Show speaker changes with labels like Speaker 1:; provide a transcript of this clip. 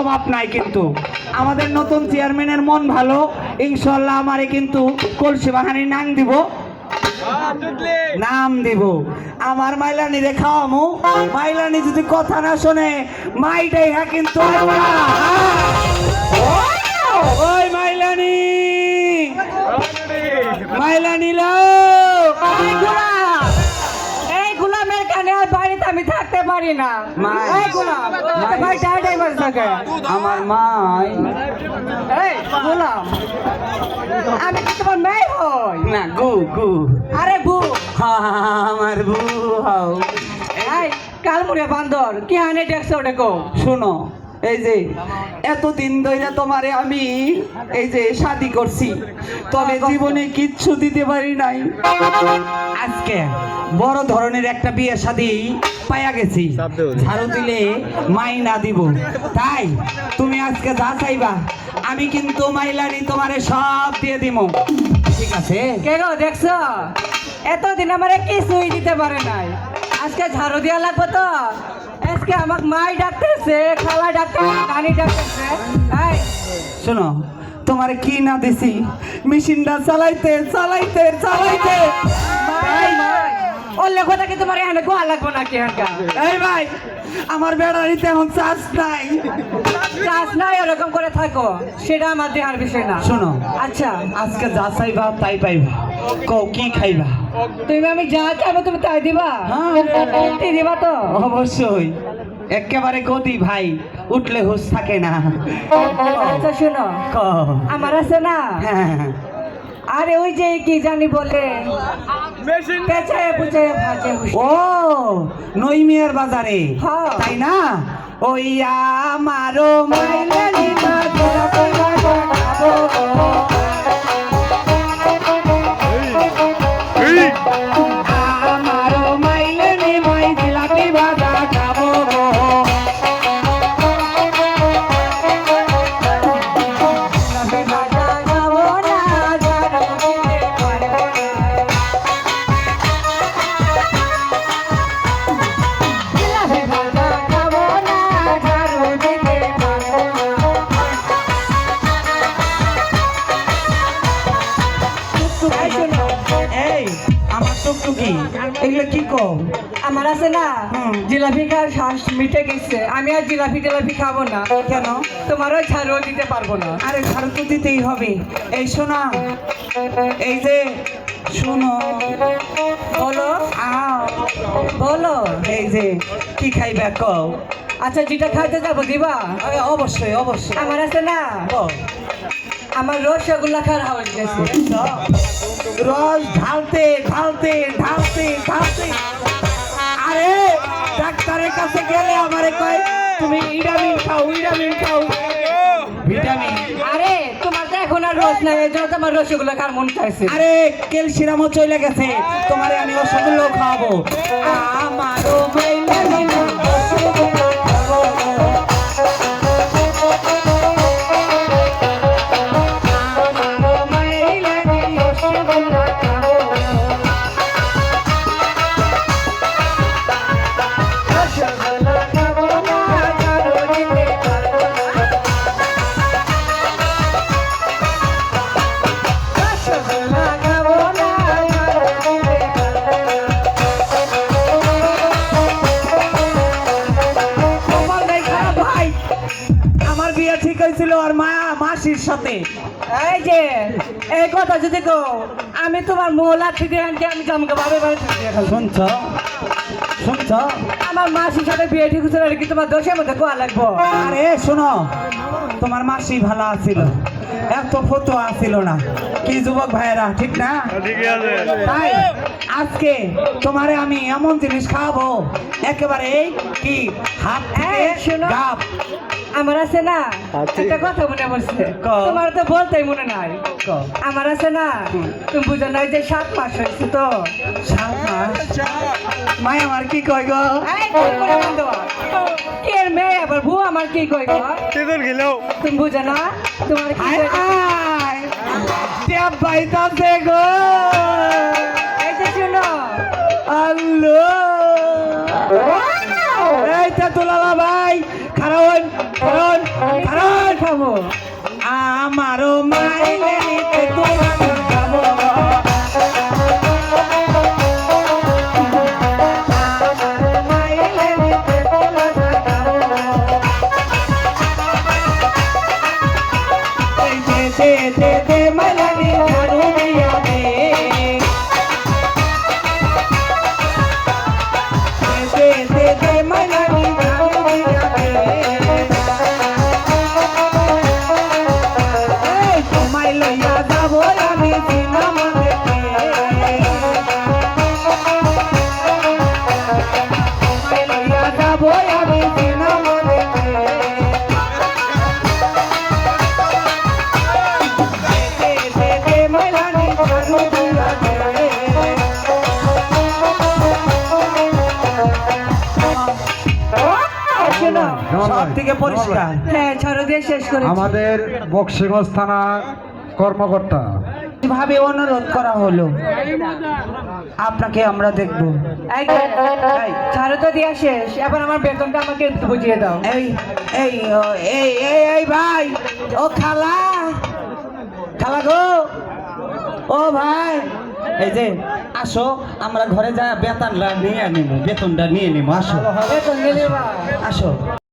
Speaker 1: অভাব নাই কিন্তু। আমাদের নতুন চেয়ারম্যানের মন ভালো ইনশাল্লাহ আমারে কিন্তু কলসি বাহানি নাম দিব। নাম দিব। আমার মাইলানি খাওয়ামু। মাইলানি যদি কথা না শোনে, মাইটাই হ্যাঁ কিন্তু ওই মাইলানি। মাইলানি লো।
Speaker 2: এই গোলাম। এই গোলামের কানে বাড়িতে আমি থাকতে পারি না। ভাই টাইটাই বসে থাকে
Speaker 1: আমার
Speaker 2: গোলাম আমি কি তোমার মেয়ে হই?
Speaker 1: না গু গু।
Speaker 2: আরে বু
Speaker 1: আমার বু হও।
Speaker 2: কাল কালমুড়ে বান্দর কি হানে দেখছ দেখো
Speaker 1: শোনো এই যে, এতদিন ধরে তোমারে আমি এই যে শাদি করছি, তবে জীবনে কিচ্ছু দিতে পারি নাই। আজকে বড় ধরনের একটা বিয়ে শাদি পাইয়া গেছি, ঝাড়ু দিলে মাই না দিব। তাই তুমি আজকে যা চাইবা, আমি কিন্তু মাইলানি তোমারে সব দিয়ে দিব। ঠিক আছে?
Speaker 2: কে গো, দেখছ? এতদিন আমারে কিছুই দিতে পারে নাই। আজকে ঝাড়ু দেওয়া লাগবে তো। আজকে আমাকে মাই ডাকতেছে খালা ডাকতেছে নানি ডাকতেছে।
Speaker 1: শোনো তোমার কি না দিছি? মেশিনটা চালাইতে চালাইতে চালাইতে।
Speaker 2: ও ওর লেখোটা কি তোমার এখানে গোয়া লাগবো নাকি এখানকার?
Speaker 1: এই ভাই আমার বেড়া নিতে এখন চার্জ নাই।
Speaker 2: চাষ নাই ওরকম করে থাকো। সেটা আমার দেহার বিষয় না।
Speaker 1: শোনো
Speaker 2: আচ্ছা।
Speaker 1: আজকে যা চাইবা তাই পাইবা। কও কি খাইবা?
Speaker 2: তুমি আমি যা চাইব তুমি তাই দিবা?
Speaker 1: হ্যাঁ।
Speaker 2: দিবা তো।
Speaker 1: অবশ্যই। একেবারে গদি ভাই উঠলে হুশ থাকে না।
Speaker 2: আচ্ছা শোনো। আমার আছে না?
Speaker 1: হ্যাঁ।
Speaker 2: আরে ওই যে কি জানি বলে
Speaker 1: ও নইমিয়ার বাজারে।
Speaker 2: হ্যাঁ।
Speaker 1: তাই না? ওই আমারও মাইলানি টুকটুকি এগুলো কি কও
Speaker 2: আমার আছে না। জিলাপি খাওয়ার শ্বাস মিটে গেছে। আমি আর জিলাপি টিলাপি খাব না।
Speaker 1: কেন?
Speaker 2: তোমার ওই ছাড়ও দিতে পারব না।
Speaker 1: আরে ছাড় তো দিতেই হবে। এই শোনা এই যে শোনো
Speaker 2: বলো
Speaker 1: আও
Speaker 2: বলো
Speaker 1: এই যে কি খাইবে কও?
Speaker 2: আচ্ছা যেটা খাইতে যাব দিবা?
Speaker 1: অবশ্যই অবশ্যই।
Speaker 2: আমার আছে না।
Speaker 1: কও।
Speaker 2: আমার রসগোল্লা খাওয়ার হাওয়া গেছে
Speaker 1: রস ঢালতে ঢালতে ঢালতে ঢালতে। আরে ডাক্তারের কাছে গেলে আমারে কয় তুমি ভিটামিন খাও ভিটামিন খাও। ভিটামিন।
Speaker 2: আরে তোমার তো এখন আর রস নাই এই জন্য তোমার রসগোল্লা খাওয়ার মন চাইছে।
Speaker 1: আরে ক্যালসিয়ামও চলে গেছে। তোমারে আমি রসগোল্লা খাওয়াবো। আমারও মাইলানি সাথে
Speaker 2: এই যে এই কথা যদি কো আমি তোমার মোলা থেকে আনকে আমি জামকে ভাবে ভাবে
Speaker 1: শুনছ? শুনছ?
Speaker 2: আমার মাসির সাথে বিয়ে ঠিক হচ্ছে না কি তোমার দোষের মধ্যে কোয়া লাগবো?
Speaker 1: আরে শোনো তোমার মাসি ভালো আছিল। এত ফতো আছিল না। কি যুবক ভাইয়েরা ঠিক না? তাই? আজকে তোমারে আমি এমন জিনিস খাওয়াবো একেবারে এই কি হাত থেকে
Speaker 2: আমার আছে না একটা কথা মনে পড়ছে। তোমার তো বলতেই মনে নাই। আমার আছে না তুমি বুঝো না যে সাত মাস হয়েছে তো।
Speaker 1: সাত মাস? মাই আমার কি কয় গো?
Speaker 2: এর মেয়ে? আবার বউ আমার কি কই গো? তুমি বুঝো না তোমার কি
Speaker 1: হায়
Speaker 2: কই?
Speaker 1: হায় ট্যাপ গো।
Speaker 2: খাব
Speaker 1: আমারও মাইলে নিতে তোমার নিতে
Speaker 3: আমাদের বক্সিগঞ্জ থানা কর্মকর্তা।
Speaker 1: কীভাবে অনুরোধ করা হলো। আপনাকে আমরা দেখব।
Speaker 2: ঝাড়ু তো দেওয়া শেষ এবার আমার বেতনটা আমাকে বুঝিয়ে দাও।
Speaker 1: এই এই এই এই ভাই ও খালা খালা গো ও ভাই। এই যে আসো আমরা ঘরে যা বেতনটা নিয়ে নিব বেতনটা নিয়ে নিব আসো।
Speaker 2: বেতন
Speaker 1: আসো।